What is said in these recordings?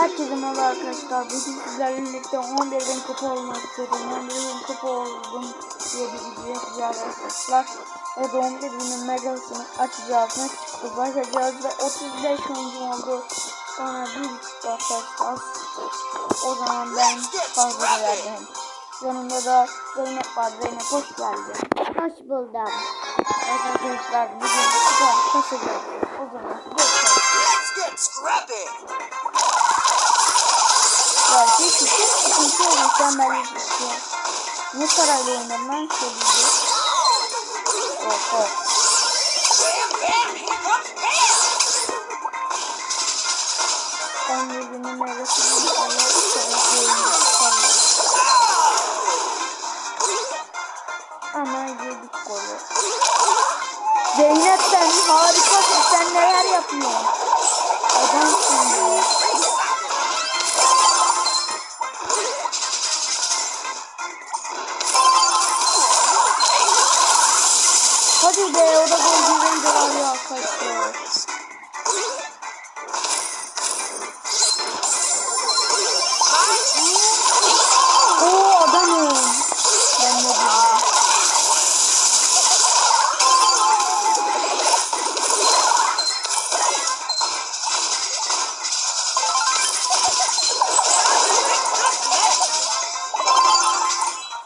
Herkese merhaba arkadaşlar. Bugün sizlerle birlikte 11 bin kupa olmak istedim. 11 bin kupa oldum diye bir video yapacağız arkadaşlar. Ve 11 binin megasını açacağız. Ne çıktı bakacağız ve 35 oyuncu oldu. Sonra bir çıktı arkadaşlar. O zaman ben fazla verdim. Yanımda da Zeynep var. Zeynep hoş geldin. Hoş buldum. Evet arkadaşlar bugün kupa kasacağız. O zaman görüşürüz. Let's get scrappy! Ya hiç hiç sıkıntı yok. Sen ben şey. Ne parayla oynarım lan şöyle. Oh oh. Bam, bam, here comes Bam! Ben birbirinin meyvesini inşallah inşallah oyunda tutarlar. Ama yedik golü. Zeynep sen harikasın. Sen neler yapıyorsun? Adamsın be. Ya arkadaşlar. Oo adamım.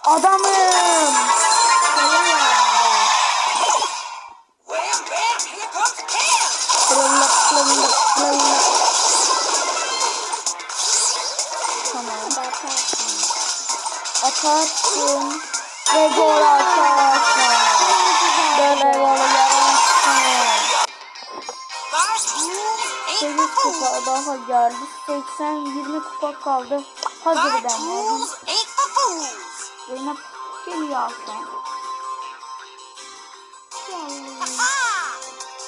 Adamım. Atarsın. Ve gol atarsın. Böyle gol ain't 8 for fools. kupa daha geldi. 80-20 kupa kaldı. Hazır ben fools. Zeynep geliyor Aslan.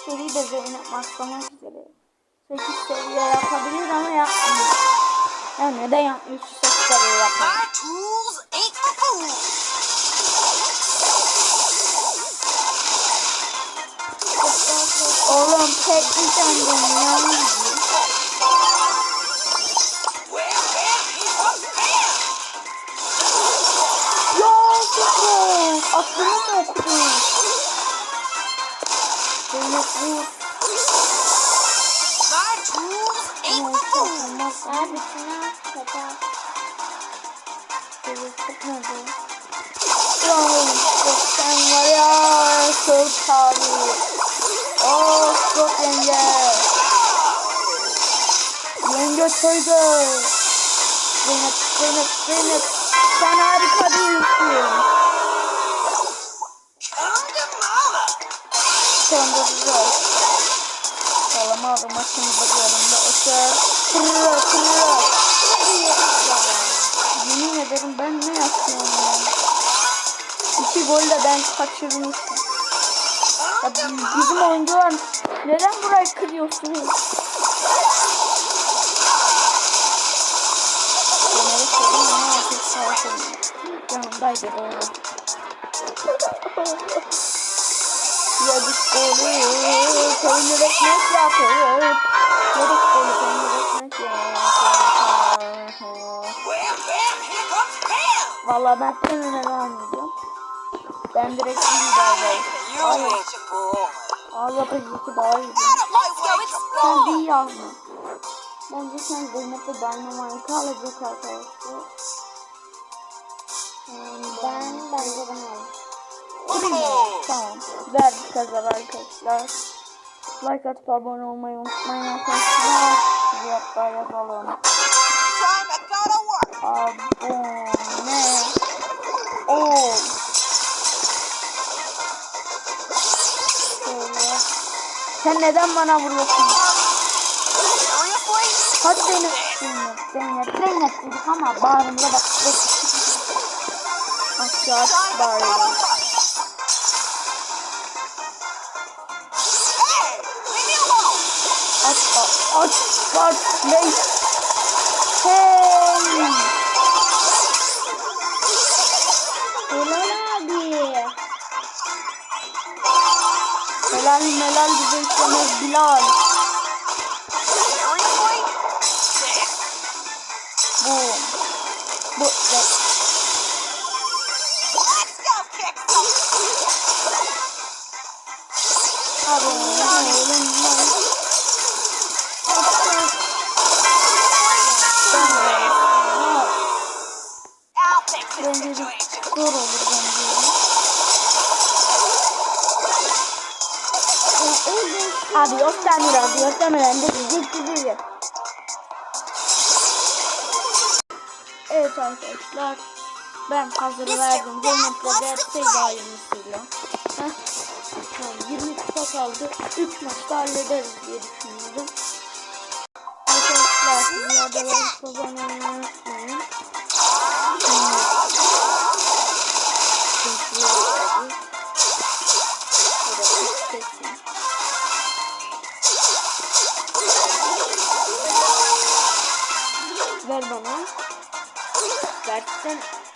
Seri de Zeynep maslamak üzere. 8 seviye yapabilir ama yapmıyor. Ya neden yapmıyor şu 8 seviye yapar? Oğlum tek bir sandım ya. Wham, bam, here comes Bam! Ya futbol. Aklımı mı okudun? Fools. Olmaz. Abi şuna kapa. Zeynep tutmadı. Ya sen var ya. Çok tabi. Oh çok yenge. Yenge söyle. Zeynep, Zeynep, Zeynep. Sen harika değilsin. Mama. Kandıracağız. Salama aldım maçımızda yanımda öter. Kırra kırra. Yemin ederim ben ne yapıyorum ya. İki gol de ben kaçırmışım. Ya bi- bizim oyuncular neden burayı kırıyorsunuz? Yanımdaydı doğru. Yedik golü, peynir ekmek yapıp. Yedik golü, peynir ekmek yapıp. Valla ben peynir'e vermeyeceğim. Ben direkt iyi davranayım. You Hayır. Aa yapıcısı daha iyi. Sen bir yazma. Bence sen Zeynep'le Dynamite alacak arkadaşlar. Ben bence ben. Whoa! Tamam. Ver kazar arkadaşlar. Like atıp abone olmayı unutmayın arkadaşlar. Gotta work. Abone ol. Sen neden bana vuruyorsun? Hadi Zeynep. Zeynep, Zeynep, Zeynep dedik ama bağrımda bak. Aşağı at Time I gotta bağırıyor. work. Hey, leave me alone. At bak, at bak. Ne? Hey. Helal melal bize istemez Bilal. Bu. Bu. Evet. Abi, oğlum, oğlum. Göstermiyor abi göstermeden de gitti bizi. Evet arkadaşlar. Ben hazır verdim. Zeynep'le de. Heh. Tamam, 20 kupa kaldı. 3 maçta hallederiz diye düşünüyorum. Arkadaşlar de like kazanmayı unutmayın. Zaten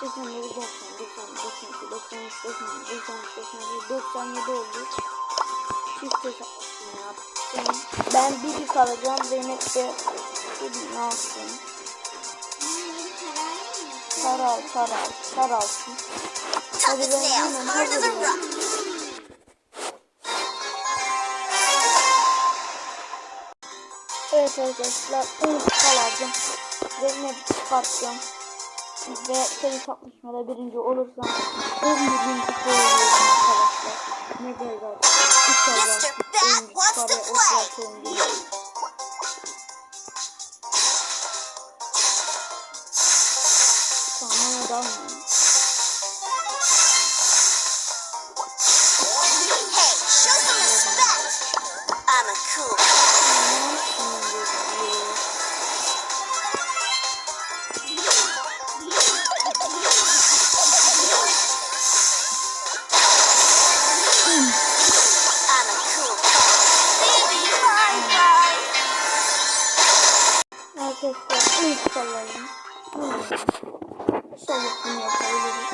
97, 90, 90, 92, 93, 94, 95, 96, 97 oldu. Çift hesaplarını yaptım. Ben bir kalacağım. Zeynep de bir alsın. Sar al, sar al, sar alsın. Hadi ben hemen hazırlayayım. Evet arkadaşlar 10 kalacağım. Zeynep çıkartıyorum. Ve seri kapışmada birinci olursam 11 bin kupa oluyorum arkadaşlar. Ne zaten. İnşallah Mr. Bat oyuncu wants to çıkar ve o play. kadar oyuncu olur. Tamam. Hey, show some respect. I'm a cool ilk kalayım. İnşallah bunu yapabiliriz.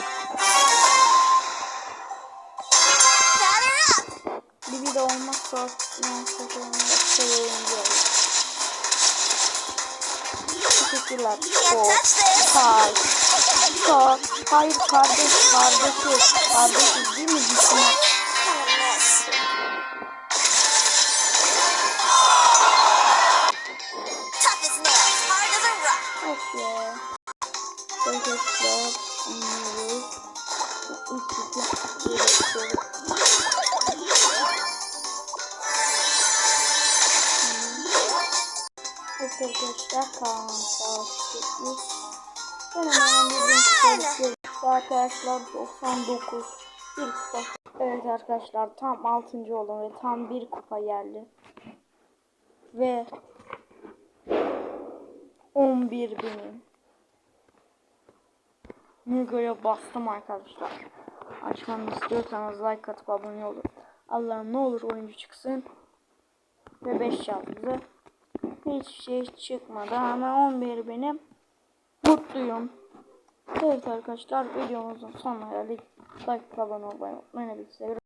Bibi de olmazsa muhakkak başka bir oyuncu olur. Teşekkürler. O. Hayır. Hayır kardeş kardeşiz. Kardeşiz değil mi? Düşünün. Ya. Arkadaşlar anlıyoruz. Evet arkadaşlar Kaan Savaşçı'yız. Ben hemen bir gün Arkadaşlar 99 bir kupa. Evet arkadaşlar tam 6. oldum ve tam bir kupa geldi. Ve 11 binim. Mego'ya bastım arkadaşlar. Açmamı istiyorsanız like atıp abone olun. Allah'ım ne olur oyuncu çıksın. Ve 5 yazdı. Hiçbir şey çıkmadı ama 11 benim. Mutluyum. Evet arkadaşlar videomuzun sonuna geldik. Like abone olmayı unutmayın.